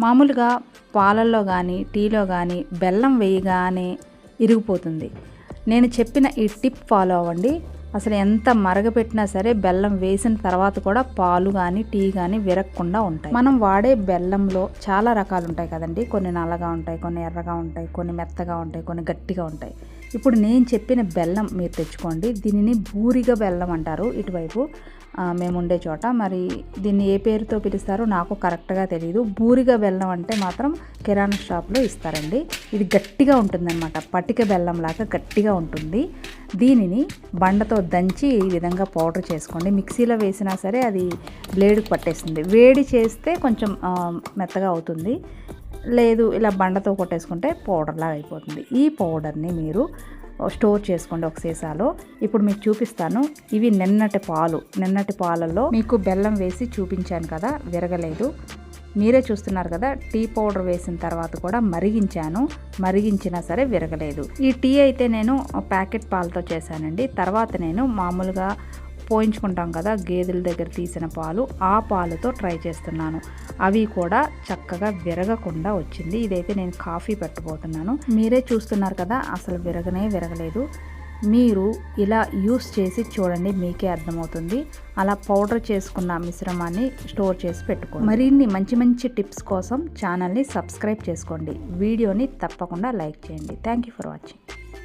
మామూలుగా పాలల్లో కానీ టీలో కానీ బెల్లం వేయగానే ఇరిగిపోతుంది. నేను చెప్పిన ఈ టిప్ ఫాలో అవ్వండి. అసలు ఎంత మరగపెట్టినా సరే బెల్లం వేసిన తర్వాత కూడా పాలు కానీ టీ కానీ విరగకుండా ఉంటాయి. మనం వాడే బెల్లంలో చాలా రకాలు ఉంటాయి కదండి. కొన్ని నల్లగా ఉంటాయి కొన్ని ఎర్రగా ఉంటాయి కొన్ని మెత్తగా ఉంటాయి కొన్ని గట్టిగా ఉంటాయి. ఇప్పుడు నేను చెప్పిన బెల్లం మీరు తెచ్చుకోండి. దీనిని బూరిగా బెల్లం అంటారు. ఇటువైపు మేముండే మేము ఉండే చోట. మరి దీన్ని ఏ పేరుతో పిలుస్తారో నాకు కరెక్ట్గా తెలియదు బూరిగా బెల్లం అంటే మాత్రం కిరాణా షాప్లో ఇస్తారండి. ఇది గట్టిగా ఉంటుందన్నమాట. పటిక బెల్లం లాగా గట్టిగా ఉంటుంది. దీనిని బండతో దంచి ఈ విధంగా పౌడర్ చేసుకోండి. మిక్సీలో వేసినా సరే అది బ్లేడ్కి పట్టేస్తుంది. వేడి చేస్తే కొంచెం మెత్తగా అవుతుంది. లేదు ఇలా బండతో కొట్టేసుకుంటే పౌడర్లా అయిపోతుంది. ఈ పౌడర్ని మీరు స్టోర్ చేసుకోండి ఒక సీసాలో ఇప్పుడు మీకు చూపిస్తాను. ఇవి నిన్నటి పాలు. నిన్నటి పాలల్లో మీకు బెల్లం వేసి చూపించాను కదా విరగలేదు. మీరే చూస్తున్నారు కదా టీ పౌడర్ వేసిన తర్వాత కూడా మరిగించాను. మరిగించినా సరే విరగలేదు. ఈ టీ అయితే నేను ప్యాకెట్ పాలతో చేశానండి. తర్వాత నేను మామూలుగా పోయించుకుంటాం కదా గేదెల దగ్గర తీసిన పాలు ఆ పాలతో ట్రై చేస్తున్నాను. అవి కూడా చక్కగా విరగకుండా వచ్చింది. ఇదైతే నేను కాఫీ పెట్టబోతున్నాను. మీరే చూస్తున్నారు కదా అసలు విరగనే విరగలేదు. మీరు ఇలా యూస్ చేసి చూడండి మీకే అర్థమవుతుంది. అలా పౌడర్ చేసుకున్న మిశ్రమాన్ని స్టోర్ చేసి పెట్టుకోండి. మరిన్ని మంచి మంచి టిప్స్ కోసం ఛానల్ని సబ్స్క్రైబ్ చేసుకోండి. వీడియోని తప్పకుండా లైక్ చేయండి. Thank you for watching